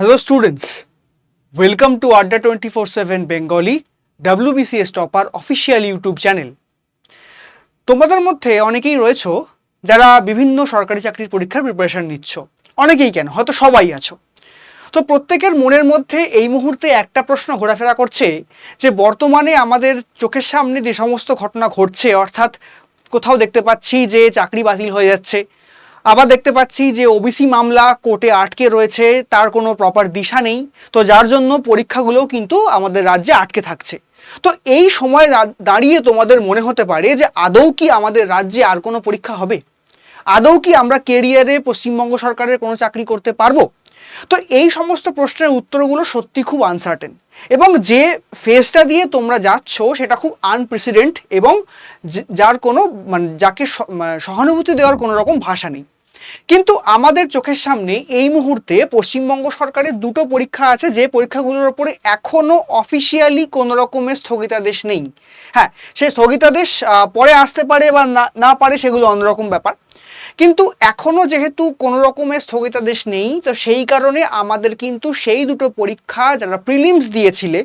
Hello students, welcome to Adda 24/7 Bengali WBCS Topper official YouTube channel. তোমাদের মধ্যে অনেকেই রয়েছো যারা বিভিন্ন সরকারি চাকরির পরীক্ষার প্রিপারেশন নিচ্ছ। অনেকেই কেন? হয়তো সবাই আছো। তো প্রত্যেকের মনের মধ্যে এই মুহূর্তে একটা প্রশ্ন ঘোরাফেরা করছে যে বর্তমানে আমাদের চোখের সামনে যে সমস্ত ঘটনা ঘটছে অর্থাৎ কোথাও দেখতে পাচ্ছি যে চাকরি বাতিল হয়ে যাচ্ছে আবার দেখতে পাচ্ছি যে ওবিসি মামলা কোর্টে আটকে রয়েছে, তার কোনো প্রপার দিশা নেই। তো যার জন্য পরীক্ষাগুলোও কিন্তু আমাদের রাজ্যে আটকে থাকছে। তো এই সময় দাঁড়িয়ে তোমাদের মনে হতে পারে যে আদৌ কি আমাদের রাজ্যে আর কোনো পরীক্ষা হবে? আদৌ কি আমরা কেরিয়ারে পশ্চিমবঙ্গ সরকারের কোনো চাকরি করতে পারব? তো এই সমস্ত প্রশ্নের উত্তরগুলো সত্যি খুব আনসার্টেন এবং যে ফেজটা দিয়ে তোমরা যাচ্ছ, সেটা খুব আনপ্রেসিডেন্ট এবং যার কোনো মানে যাকে মানে সহানুভূতি দেওয়ার কোনো রকম ভাষা নেই। কিন্তু আমাদের চোখের সামনে এই মুহূর্তে পশ্চিমবঙ্গ সরকারের দুটো পরীক্ষা আছে, যে পরীক্ষাগুলোর ওপরে এখনও অফিসিয়ালি কোনো রকমের স্থগিতাদেশ নেই। হ্যাঁ সেই স্থগিতাদেশ পরে আসতে পারে বা না পারে, সেগুলো অন্যরকম ব্যাপার। কিন্তু এখনও যেহেতু কোনো রকমের স্থগিতাদেশ নেই, তো সেই কারণে আমাদের কিন্তু সেই দুটো পরীক্ষা যারা প্রিলিমস দিয়েছিলে,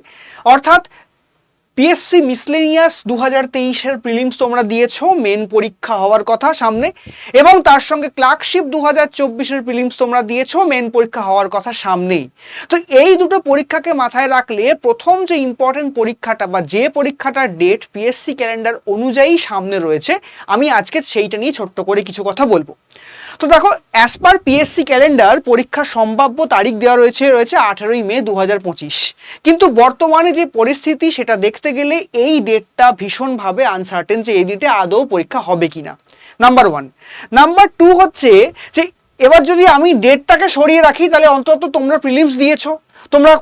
অর্থাৎ পিএসসি মিসলেনিয়াস দু হাজার তেইশের প্রিলিমস তোমরা দিয়েছ মেন পরীক্ষা হওয়ার কথা সামনে, এবং তার সঙ্গে ক্লার্কশিপ দু হাজার চব্বিশের প্রিলিমস তোমরা দিয়েছ মেন পরীক্ষা হওয়ার কথা সামনেই। তো এই দুটো পরীক্ষাকে মাথায় রাখলে প্রথম যে ইম্পর্টেন্ট পরীক্ষাটা বা যে পরীক্ষাটার ডেট পিএসসি ক্যালেন্ডার অনুযায়ী সামনে রয়েছে, আমি আজকে সেইটা নিয়ে ছোট্ট করে কিছু কথা বলব। তো দেখো অ্যাজ পার পিএসসি ক্যালেন্ডার পরীক্ষার সম্ভাব্য তারিখ দেওয়া রয়েছে রয়েছে আঠেরোই মে দুহাজার পঁচিশ। কিন্তু বর্তমানে যে পরিস্থিতি, সেটা দেখতে গেলে এই ডেটটা ভীষণভাবে আনসার্টেন যে এই ডেটে আদৌ পরীক্ষা হবে কি না নাম্বার ওয়ান নাম্বার টু হচ্ছে যে, এবার যদি আমি ডেটটাকে সরিয়ে রাখি, তাহলে অন্তত তোমরা প্রিলিমস দিয়েছ। তোমরা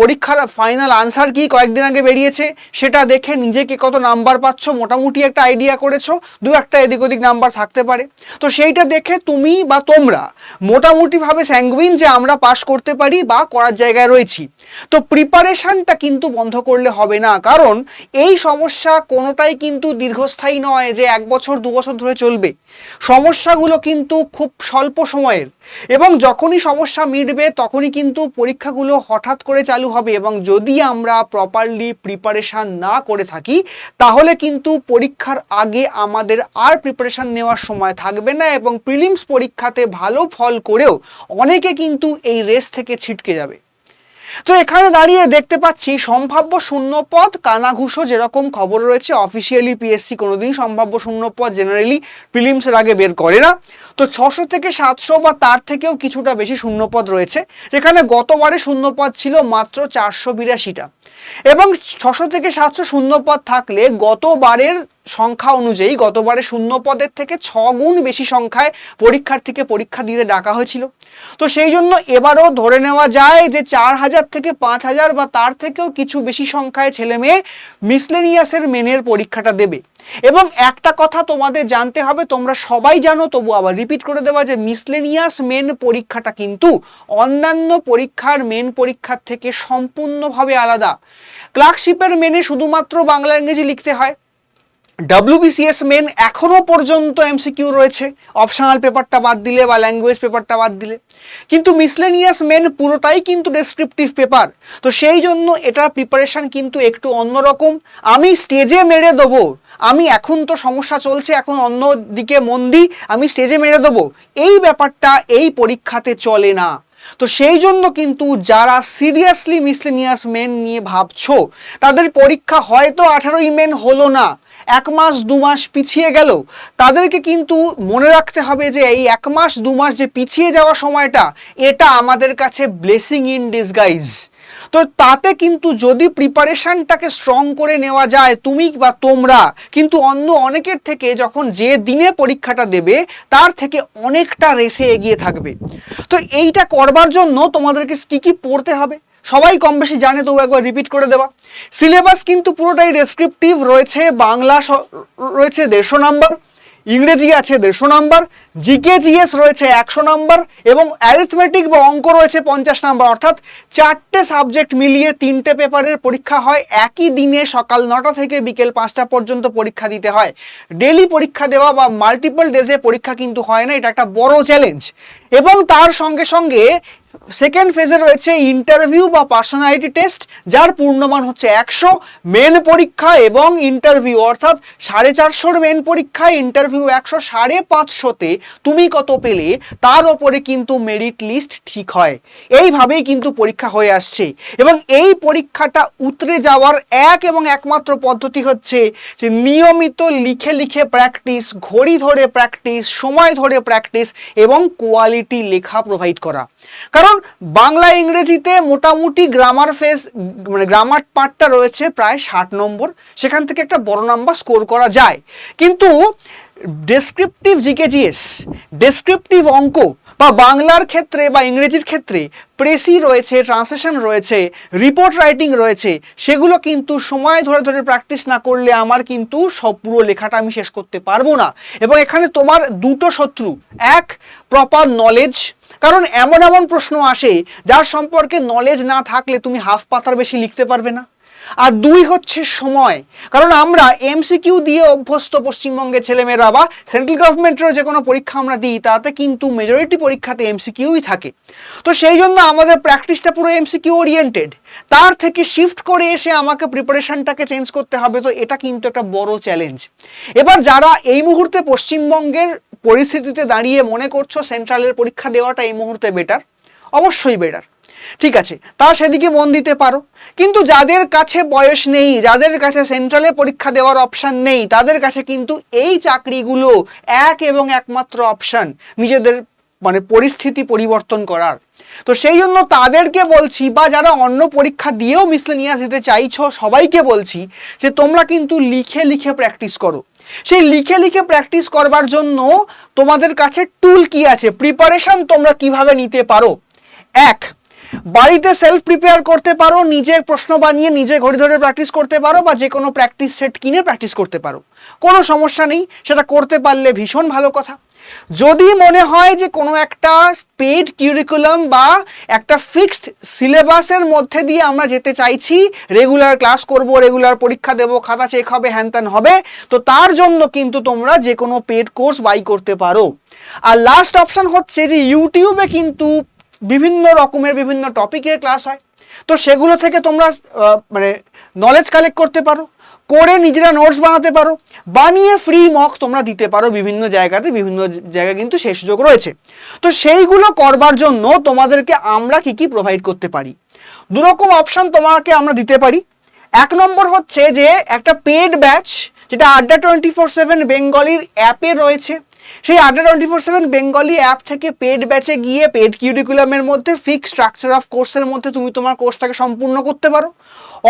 পরীক্ষার ফাইনাল আনসার কি কয়েকদিন আগে বেরিয়েছে সেটা দেখে নিজেকে কত নাম্বার পাচ্ছ, মোটামুটি একটা আইডিয়া করেছ, দু একটা এদিক ওদিক নাম্বার থাকতে পারে। তো সেইটা দেখে তুমি বা তোমরা মোটামুটিভাবে স্যাঙ্গুইন যে আমরা পাশ করতে পারি বা করার জায়গায় রয়েছি। তো প্রিপারেশনটা কিন্তু বন্ধ করলে হবে না, কারণ এই সমস্যা কোনোটাই কিন্তু দীর্ঘস্থায়ী নয় যে এক বছর, দু বছর ধরে চলবে। সমস্যাগুলো কিন্তু খুব স্বল্প সময়ের। এবং যখনই সমস্যা মিটবে, তখনই কিন্তু পরীক্ষাগুলো হঠাৎ করে চালু হবে এবং যদি আমরা প্রপারলি প্রিপারেশান না করে থাকি, তাহলে কিন্তু পরীক্ষার আগে আমাদের আর প্রিপারেশান নেওয়ার সময় থাকবে না এবং প্রিলিমস পরীক্ষাতে ভালো ফল করেও অনেকে কিন্তু এই রেস থেকে ছিটকে যাবে। তো এখানে দাঁড়িয়ে দেখতে পাচ্ছি সম্ভাব্য শূন্যপদ, কানাঘুষো যেরকম খবর রয়েছে অফিসিয়ালি পিএসসি কোনোদিন সম্ভাব্য শূন্যপদ জেনারেলি প্রিলিমসের আগে বের করে না। তো ছশো থেকে সাতশো বা তার থেকেও কিছুটা বেশি শূন্যপদ রয়েছে, যেখানে গতবারে শূন্যপদ ছিল মাত্র চারশো বিরাশিটা। এবং ছশো থেকে সাতশো শূন্যপদ থাকলে গতবারের সংখ্যা অনুযায়ী গতবারে শূন্য পদের থেকে ছ গুণ বেশি সংখ্যায় পরীক্ষার্থীকে পরীক্ষা দিতে ডাকা হয়েছিল। তো সেই জন্য এবারও ধরে নেওয়া যায় যে চার হাজার থেকে পাঁচ হাজার বা তার থেকেও কিছু বেশি সংখ্যায় ছেলে মেয়ে মিসলেনিয়াসের মেনের পরীক্ষাটা দেবে। এবং একটা কথা তোমাদের জানতে হবে, তোমরা সবাই জানো, তবু আবার রিপিট করে দেওয়া যে মিসলেনিয়াস মেন পরীক্ষাটা কিন্তু অন্যান্য পরীক্ষার মেন পরীক্ষার থেকে সম্পূর্ণভাবে আলাদা। ক্লার্কশিপের মেনে শুধুমাত্র বাংলা ইংরেজি লিখতে হয়। ডাব্লিউবিসিএস মেন এখনও পর্যন্ত এমসিকিউ রয়েছে। অপশনাল পেপারটা বাদ দিলে বা ল্যাঙ্গুয়েজ পেপারটা বাদ দিলে। কিন্তু মিসলেনিয়াস মেন পুরোটাই কিন্তু ডেসক্রিপটিভ পেপার তো সেই জন্য এটার প্রিপারেশন কিন্তু একটু অন্যরকম। আমি স্টেজে মেরে দেবো। আমি এখন তো সমস্যা চলছে, এখন অন্য দিকে মন দিই, আমি স্টেজে মেরে দেবো। এই ব্যাপারটা এই পরীক্ষাতে চলে না। তো সেই জন্য কিন্তু যারা সিরিয়াসলি মিসলেনিয়াস মেন নিয়ে ভাবছ, তাদের পরীক্ষা হয়তো আঠারোই মেন হলো না। এক মাস, দু মাস পিছিয়ে গেল। তাদেরকে কিন্তু মনে রাখতে হবে যে এই এক মাস, দু মাস যে পিছিয়ে যাওয়া সময়টা, এটা আমাদের কাছে ব্লেসিং ইন ডিসগাইজ তো তাতে কিন্তু যদি প্রিপারেশনটাকে স্ট্রং করে নেওয়া যায়, তুমি বা তোমরা, কিন্তু অন্য অনেকের থেকে যখন যে দিনে পরীক্ষাটা দেবে, তার থেকে অনেকটা রেসে এগিয়ে থাকবে। তো এইটা করবার জন্য তোমাদেরকে কী কী পড়তে হবে? সবাই কম বেশি জানে, তবু একবার রিপিট করে দেওয়া সিলেবাস কিন্তু পুরোটাই ডেসক্রিপটিভ রয়েছে, বাংলা রয়েছে দেড়শো নাম্বার, ইংরেজি আছে দেড়শো নাম্বার জিকে জিএস রয়েছে একশো নাম্বার, এবং অ্যারিথমেটিক বা অঙ্ক রয়েছে পঞ্চাশ নাম্বার। অর্থাৎ চারটে সাবজেক্ট মিলিয়ে তিনটে পেপারের পরীক্ষা হয়, একই দিনে সকাল নটা থেকে বিকেল পাঁচটা পর্যন্ত পরীক্ষা দিতে হয়। ডেলি পরীক্ষা দেওয়া বা মাল্টিপল ডেজে পরীক্ষা কিন্তু হয় না, এটা একটা বড় চ্যালেঞ্জ এবং তার সঙ্গে সঙ্গে সেকেন্ড ফেজে রয়েছে ইন্টারভিউ বা পার্সোনালিটি টেস্ট যার পূর্ণমান হচ্ছে একশো মেন পরীক্ষা এবং ইন্টারভিউ অর্থাৎ সাড়ে চারশোর মেন পরীক্ষায় ইন্টারভিউ একশো সাড়ে পাঁচশোতে তুমি কত পেলে, তার ওপরে কিন্তু মেরিট লিস্ট ঠিক হয়। এইভাবেই কিন্তু পরীক্ষা হয়ে আসছে। এবং এই পরীক্ষাটা উতরে যাওয়ার এক এবং একমাত্র পদ্ধতি হচ্ছে যে নিয়মিত লিখে লিখে প্র্যাকটিস ঘড়ি ধরে প্র্যাকটিস সময় ধরে প্র্যাকটিস এবং কোয়ালিটি লেখা প্রোভাইড করা। কারণ বাংলা ইংরেজিতে মোটামুটি গ্রামার ফেস মানে গ্রামার পার্টটা রয়েছে প্রায় ষাট নম্বর। সেখান থেকে একটা বড় নাম্বার স্কোর করা যায়। কিন্তু ডেসক্রিপটিভ জিকেজিএস ডেসক্রিপটিভ অঙ্ক বা বাংলার ক্ষেত্রে বা ইংরেজির ক্ষেত্রে প্রেসি রয়েছে ট্রান্সলেশন রয়েছে রিপোর্ট রাইটিং রয়েছে, সেগুলো কিন্তু সময় ধরে ধরে প্র্যাকটিস না করলে আমার কিন্তু সব পুরো লেখাটা আমি শেষ করতে পারব না। এবং এখানে তোমার দুটো শত্রু, এক প্রপার নলেজ কারণ এমন এমন প্রশ্ন আসে যার সম্পর্কে নলেজ না থাকলে তুমি হাফ পাতার বেশি লিখতে পারবে না। আর দুই হচ্ছে সময়। কারণ আমরা এমসিকিউ দিয়ে অভ্যস্ত পশ্চিমবঙ্গের ছেলেমেয়েরা বা সেন্ট্রাল গভর্নমেন্টেরও যে কোনো পরীক্ষা আমরা দিই, তাতে কিন্তু মেজরিটি পরীক্ষাতে এমসিকিউই থাকে। তো সেই জন্য আমাদের প্র্যাকটিসটা পুরো এমসিকিউ ওরিয়েন্টেড তার থেকে শিফট করে এসে আমাকে প্রিপারেশনটাকে চেঞ্জ করতে হবে, তো এটা কিন্তু একটা বড় চ্যালেঞ্জ এবার যারা এই মুহূর্তে পশ্চিমবঙ্গের পরিস্থিতিতে দাঁড়িয়ে মনে করছ সেন্ট্রালের পরীক্ষা দেওয়াটা এই মুহূর্তে বেটার অবশ্যই বেটার ঠিক আছে, তা সেদিকে মন দিতে পারো। কিন্তু যাদের কাছে বয়স নেই, যাদের কাছে সেন্ট্রালে পরীক্ষা দেওয়ার অপশান নেই, তাদের কাছে কিন্তু এই চাকরিগুলো এক এবং একমাত্র অপশান নিজেদের মানে পরিস্থিতি পরিবর্তন করার। তো সেই জন্য তাদেরকে বলছি বা যারা অন্য পরীক্ষা দিয়েও মিসলেনিয়াস দিতে চাইছো, সবাইকে বলছি যে তোমরা কিন্তু লিখে লিখে প্র্যাকটিস করো। সেই লিখে লিখে প্র্যাকটিস করবার জন্য তোমাদের কাছে টুল কি আছে? প্রিপারেশন তোমরা কীভাবে নিতে পারো? এক বাড়িতে সেলফ প্রিপেয়ার করতে পারো নিজে প্রশ্ন বানিয়ে নিজে ঘড়ি ধরে প্র্যাকটিস করতে পারো বা যে কোনো প্র্যাকটিস সেট কিনে প্র্যাকটিস করতে পারো। কোনো সমস্যা নেই, সেটা করতে পারলে ভীষণ ভালো কথা। যদি মনে হয় যে কোনো একটা পেড কিউরিকুলাম বা একটা ফিক্সড সিলেবাসের মধ্যে দিয়ে আমরা যেতে চাইছি রেগুলার ক্লাস করব রেগুলার পরীক্ষা দেব, খাতা চেক হবে হ্যান হবে, তো তার জন্য কিন্তু তোমরা যে কোনো পেড কোর্স বাই করতে পারো। আর লাস্ট অপশন হচ্ছে যে ইউটিউবে কিন্তু বিভিন্ন রকমের বিভিন্ন টপিকের ক্লাস হয়। তো সেগুলো থেকে তোমরা মানে নলেজ কালেক্ট করতে পারো, করে নিজেরা নোটস বানাতে পারো, বানিয়ে ফ্রি মক তোমরা দিতে পারো বিভিন্ন জায়গাতে, বিভিন্ন জায়গায় কিন্তু সেই সুযোগ রয়েছে। তো সেইগুলো করবার জন্য তোমাদেরকে আমরা কি কি প্রোভাইড করতে পারি? দুরকম অপশন তোমাকে আমরা দিতে পারি। এক নম্বর হচ্ছে যে একটা পেড ব্যাচ যেটা আড্ডা টোয়েন্টি ফোর সেভেন বেঙ্গলির অ্যাপে রয়েছে। সেই Adda twenty four seven Bengali app থেকে পেড ব্যাচে গিয়ে পেড কিউরিকুলামের মধ্যে ফিক্স স্ট্রাকচার অফ কোর্সের মধ্যে তুমি তোমার কোর্সটাকে সম্পূর্ণ করতে পারো,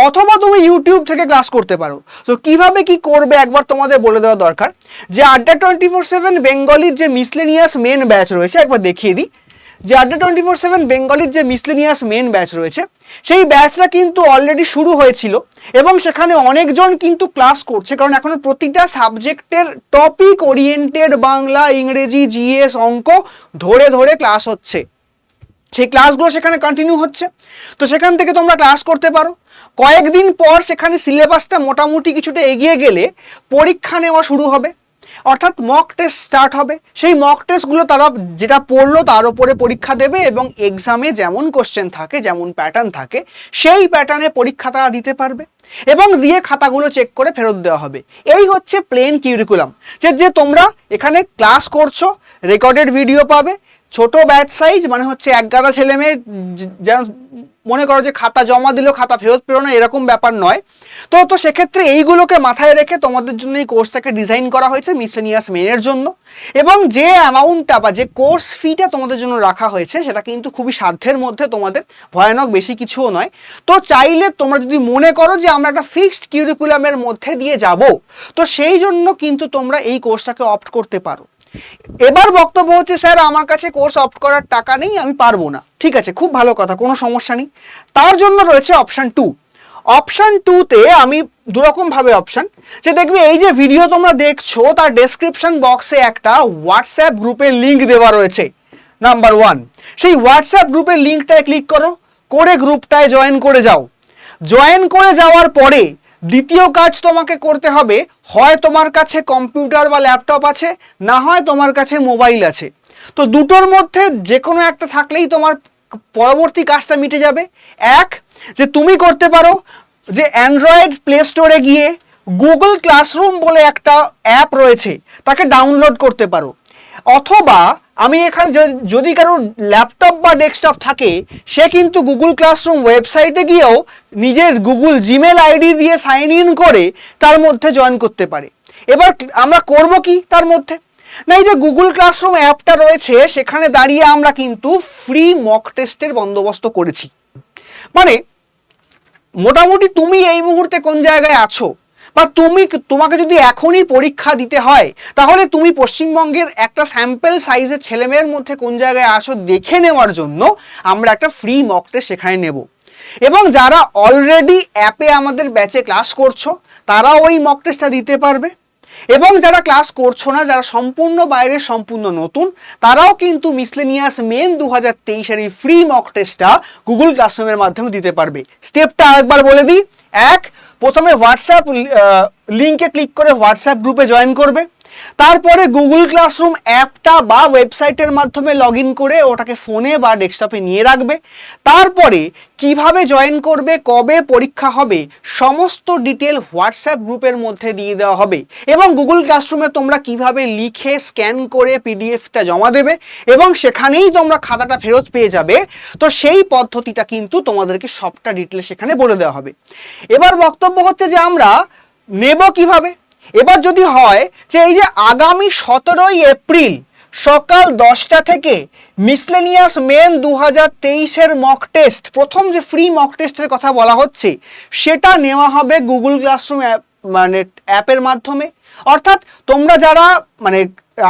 অথবা তুমি ইউটিউব থেকে ক্লাস করতে পারো। তো কীভাবে কি করবে একবার তোমাদের বলে দেওয়া দরকার যে আড্ডা টোয়েন্টি ফোর সেভেন বেঙ্গলির যে মিসলেনিয়াস মেন ব্যাচ রয়েছে, একবার দেখিয়ে দিই। যে আড্ডা টোয়েন্টি ফোর সেভেন বেঙ্গলির যে মিসলেনিয়াস মেন ব্যাচ রয়েছে সেই ব্যাচটা কিন্তু অলরেডি শুরু হয়েছিল এবং সেখানে অনেকজন কিন্তু ক্লাস করছে, কারণ এখন প্রতিটা সাবজেক্টের টপিক ওরিয়েন্টেড বাংলা, ইংরেজি জিএস অঙ্ক ধরে ধরে ক্লাস হচ্ছে। সেই ক্লাসগুলো সেখানে কন্টিনিউ হচ্ছে। তো সেখান থেকে তোমরা ক্লাস করতে পারো। কয়েকদিন পর সেখানে সিলেবাসটা মোটামুটি কিছুটা এগিয়ে গেলে পরীক্ষা নেওয়া শুরু হবে। অর্থাৎ মক টেস্ট স্টার্ট হবে। সেই মক টেস্টগুলো তারা যেটা পড়ল তার উপরে পরীক্ষা দেবে এবং এক্সামে যেমন কোশ্চেন থাকে, যেমন প্যাটার্ন থাকে, সেই প্যাটার্নে পরীক্ষা তারা দিতে পারবে এবং দিয়ে খাতাগুলো চেক করে ফেরত দেওয়া হবে। এই হচ্ছে প্লেন কিউরিকুলাম যে যে তোমরা এখানে ক্লাস করছ রেকর্ডেড ভিডিও পাবে, ছোট ব্যাচ সাইজ মানে হচ্ছে এক গাদা ছেলে মেয়ে যেন মনে করো যে খাতা জমা দিলেও খাতা ফেরত পেরো না, এরকম ব্যাপার নয়। তো তো সেক্ষেত্রে এইগুলোকে মাথায় রেখে তোমাদের জন্য এই কোর্সটাকে ডিজাইন করা হয়েছে মিসেনিয়াস মেনের জন্য। এবং যে অ্যামাউন্টটা বা যে কোর্স ফিটা তোমাদের জন্য রাখা হয়েছে, সেটা কিন্তু খুবই সাধ্যের মধ্যে তোমাদের ভয়ানক বেশি কিছুও নয়। তো চাইলে তোমরা যদি মনে করো যে আমরা একটা ফিক্সড কিউরিকুলামের মধ্যে দিয়ে যাব, তো সেই জন্য কিন্তু তোমরা এই কোর্সটাকে অপ্ট করতে পারো। এবার বক্তব্য হচ্ছে, স্যার, আমার কাছে কোর্স অপ্ট করার টাকা নেই, আমি পারব না। ঠিক আছে, খুব ভালো কথা, কোনো সমস্যা নেই। তার জন্য রয়েছে অপশান টু অপশান টুতে আমি দুরকমভাবে অপশান যে দেখবে এই যে ভিডিও তোমরা দেখছ, তার ডেসক্রিপশন বক্সে একটা হোয়াটসঅ্যাপ গ্রুপের লিঙ্ক দেওয়া রয়েছে। নাম্বার ওয়ান সেই হোয়াটসঅ্যাপ গ্রুপের লিঙ্কটায় ক্লিক করো, করে গ্রুপটায় জয়েন করে যাও। জয়েন করে যাওয়ার পরে দ্বিতীয় কাজ তোমাকে করতে হবে, হয় তোমার কাছে কম্পিউটার বা ল্যাপটপ আছে, না হয় তোমার কাছে মোবাইল আছে। তো দুটোর মধ্যে যে কোনো একটা থাকলেই তোমার পরবর্তী কাজটা মিটে যাবে। এক, যে তুমি করতে পারো যে অ্যান্ড্রয়েড প্লে স্টোরে গিয়ে গুগল ক্লাসরুম বলে একটা অ্যাপ রয়েছে, তাকে ডাউনলোড করতে পারো। অথবা আমি এখানে যদি কারও ল্যাপটপ বা ডেস্কটপ থাকে, সে কিন্তু গুগল ক্লাসরুম ওয়েবসাইটে গিয়েও নিজের গুগল জিমেল আইডি দিয়ে সাইন ইন করে তার মধ্যে জয়েন করতে পারে। এবার আমরা করব কি তার মধ্যে? না, এই যে গুগল ক্লাসরুম অ্যাপটা রয়েছে, সেখানে দাঁড়িয়ে আমরা কিন্তু ফ্রি মক টেস্টের বন্দোবস্ত করেছি। মানে মোটামুটি তুমি এই মুহূর্তে কোন জায়গায় আছো? বা তুমি তোমাকে যদি এখনই পরীক্ষা দিতে হয়, তাহলে তুমি পশ্চিমবঙ্গের একটা স্যাম্পেল সাইজের ছেলেমেয়ের মধ্যে কোন জায়গায় আছো দেখে নেওয়ার জন্য আমরা একটা ফ্রি মক টেস্ট সেখানে নেব। এবং যারা অলরেডি অ্যাপে আমাদের ব্যাচে ক্লাস করছ তারা ওই মক টেস্টটা দিতে পারবে। এবং যারা ক্লাস করছ না, যারা সম্পূর্ণ বাইরে, সম্পূর্ণ নতুন, তারাও কিন্তু মিসলেনিয়াস মেন দু হাজার তেইশের এই ফ্রি মক টেস্টটা গুগল ক্লাসরুমের মাধ্যমে দিতে পারবে। স্টেপটা আরেকবার বলে দিই। এক প্রথমে হোয়াটসঅ্যাপ লিঙ্কে ক্লিক করে হোয়াটসঅ্যাপ গ্রুপে জয়েন করবে। তারপরে গুগল ক্লাসরুম অ্যাপটা বা ওয়েবসাইটের মাধ্যমে লগ করে ওটাকে ফোনে বা ডেস্কটপে নিয়ে রাখবে। তারপরে কীভাবে জয়েন করবে, কবে পরীক্ষা হবে, সমস্ত ডিটেল হোয়াটসঅ্যাপ গ্রুপের মধ্যে দিয়ে দেওয়া হবে এবং গুগল ক্লাসরুমে তোমরা কীভাবে লিখে স্ক্যান করে পিডিএফটা জমা দেবে এবং সেখানেই তোমরা খাতাটা ফেরত পেয়ে যাবে, তো সেই পদ্ধতিটা কিন্তু তোমাদেরকে সবটা ডিটেল সেখানে বলে দেওয়া হবে। এবার বক্তব্য হচ্ছে যে আমরা নেব কীভাবে? এবার যদি হয় যে এই যে আগামী সতেরোই এপ্রিল সকাল দশটা থেকে মিসলেনিয়াস মেন দু হাজার তেইশের মক টেস্ট প্রথম যে ফ্রি মক টেস্টের কথা বলা হচ্ছে, সেটা নেওয়া হবে গুগল ক্লাসরুম অ্যাপ মানে অ্যাপের মাধ্যমে। অর্থাৎ তোমরা যারা মানে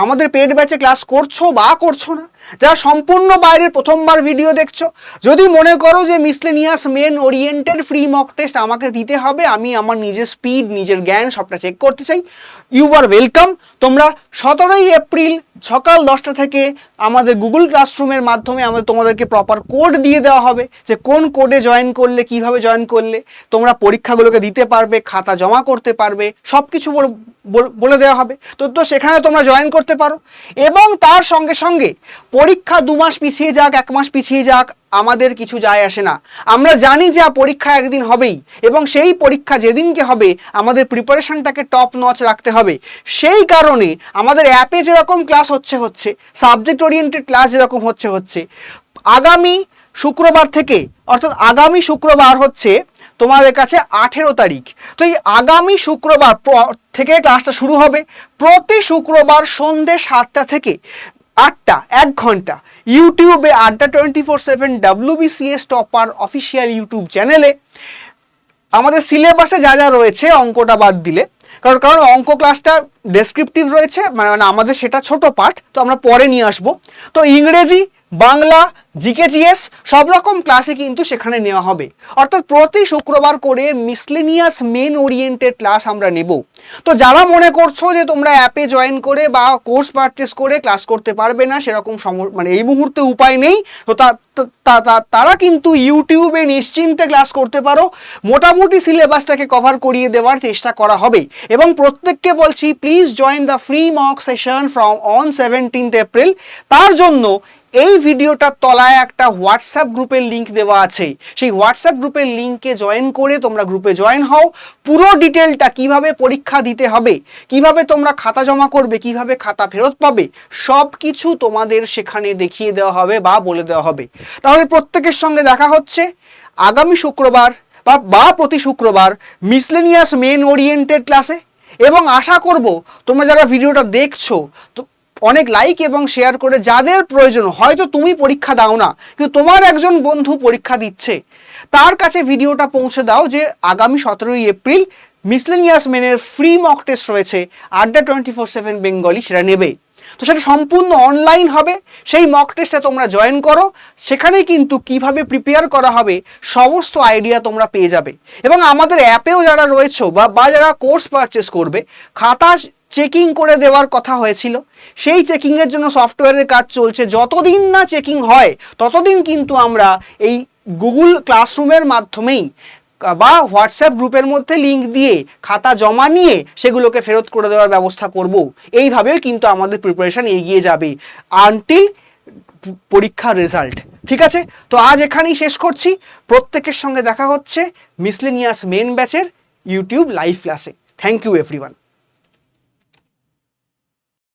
আমাদের পেড ব্যাচে ক্লাস করছ বা করছ না, যারা সম্পূর্ণ বাইরের প্রথমবার ভিডিও দেখছ, যদি মনে করো যে miscellaneous main oriented free mock test আমাকে দিতে হবে, আমি আমার নিজের স্পিড নিজের জ্ঞান সবটা চেক করতে চাই ইউ আর ওয়েলকাম তোমরা সতেরোই এপ্রিল সকাল দশটা থেকে আমাদের গুগল ক্লাসরুমের মাধ্যমে আমাদের তোমাদেরকে প্রপার কোড দিয়ে দেওয়া হবে যে কোন কোডে জয়েন করলে, কীভাবে জয়েন করলে, তোমরা পরীক্ষাগুলোকে দিতে পারবে, খাতা জমা করতে পারবে সব কিছু বলে দেওয়া হবে। তো তো সেখানে তোমরা জয়েন করতে পারো। এবং তার সঙ্গে সঙ্গে পরীক্ষা দু মাস পিছিয়ে যাক, এক মাস পিছিয়ে যাক, আমাদের কিছু যায় আসে না। আমরা জানি যে পরীক্ষা একদিন হবেই, এবং সেই পরীক্ষা যেদিনকে হবে, আমাদের প্রিপারেশনটাকে টপ নচ রাখতে হবে। সেই কারণে আমাদের অ্যাপে যেরকম ক্লাস হচ্ছে হচ্ছে সাবজেক্ট ওরিয়েন্টেড ক্লাস যেরকম হচ্ছে হচ্ছে, আগামী শুক্রবার থেকে, অর্থাৎ আগামী শুক্রবার হচ্ছে তোমাদের কাছে আঠেরো তারিখ। তো এই আগামী শুক্রবার থেকে ক্লাসটা শুরু হবে। প্রতি শুক্রবার সন্ধে সাতটা থেকে আটটা, এক ঘণ্টা। ইউটিউবে Adda twenty four seven WBCS topper official YouTube চ্যানেলে আমাদের সিলেবাসে যা যা রয়েছে অঙ্কটা বাদ দিলে। কারণ কারণ অঙ্ক ক্লাসটা ডেসক্রিপটিভ রয়েছে মানে মানে আমাদের সেটা ছোট পার্ট তো আমরা পরে নিয়ে আসব। তো ইংরেজি বাংলা জিকে জিএস সব রকম ক্লাসে কিন্তু সেখানে নেওয়া হবে। অর্থাৎ প্রতি শুক্রবার করে মিসলেনিয়াস মেন ওরিয়েন্টেড ক্লাস আমরা নেব। তো যারা মনে করছ যে তোমরা অ্যাপে জয়েন করে বা কোর্স পারচেস করে ক্লাস করতে পারবে না, সেরকম সম- মানে এই মুহূর্তে উপায় নেই। তা- তারা কিন্তু ইউটিউবে নিশ্চিন্তে ক্লাস করতে পারো। মোটামুটি সিলেবাসটাকে কভার করিয়ে দেওয়ার চেষ্টা করা হবে। এবং প্রত্যেককে বলছি please join the free mock session from on seventeenth April তার জন্য এই ভিডিওটার তলায় একটা হোয়াটসঅ্যাপ গ্রুপের লিংক দেওয়া আছে। সেই হোয়াটসঅ্যাপ গ্রুপের লিংকে জয়েন করে তোমরা গ্রুপে জয়েন হও। পুরো ডিটেলটা কীভাবে পরীক্ষা দিতে হবে, কীভাবে তোমরা খাতা জমা করবে, কীভাবে খাতা ফেরত পাবে সব কিছু তোমাদের সেখানে দেখিয়ে দেওয়া হবে বা বলে দেওয়া হবে। তাহলে প্রত্যেকের সঙ্গে দেখা হচ্ছে। আগামী শুক্রবার বা বা প্রতি শুক্রবার মিসলেনিয়াস মেন ওরিয়েন্টেড ক্লাসে এবং আশা করব, তোমরা যারা ভিডিওটা দেখছ, তো অনেক লাইক এবং শেয়ার করে যাদের প্রয়োজন, হয়তো তুমি পরীক্ষা দাও না, কিন্তু তোমার একজন বন্ধু পরীক্ষা দিচ্ছে। তার কাছে ভিডিওটা পৌঁছে দাও যে আগামী সতেরোই এপ্রিল মিসলেনিয়াস মেনের ফ্রি মক টেস্ট রয়েছে, আড্ডা টোয়েন্টি ফোর সেভেন বেঙ্গলি সেটা নেবে। তো সেটা সম্পূর্ণ অনলাইন হবে, সেই মক টেস্টে তোমরা জয়েন করো সেখানে কিন্তু কীভাবে প্রিপেয়ার করা হবে, সমস্ত আইডিয়া তোমরা পেয়ে যাবে। এবং আমাদের অ্যাপেও যারা রয়েছে বা বা যারা কোর্স পারচেস করবে, খাতা চেকিং করে দেওয়ার কথা হয়েছিল। সেই চেকিংয়ের জন্য সফটওয়্যারের কাজ চলছে। যতদিন না চেকিং হয়, ততদিন কিন্তু আমরা এই গুগল ক্লাসরুমের মাধ্যমেই বা হোয়াটসঅ্যাপ গ্রুপের মধ্যে লিংক দিয়ে খাতা জমা নিয়ে সেগুলোকে ফেরত করে দেওয়ার ব্যবস্থা করব। এইভাবেও কিন্তু আমাদের প্রিপারেশন এগিয়ে যাবে আনটিল পরীক্ষার রেজাল্ট ঠিক আছে? তো আজ এখানেই শেষ করছি। প্রত্যেকের সঙ্গে দেখা হচ্ছে মিসলেনিয়াস মেন ব্যাচের ইউটিউব লাইভ ক্লাসে থ্যাংক ইউ এভরিওয়ান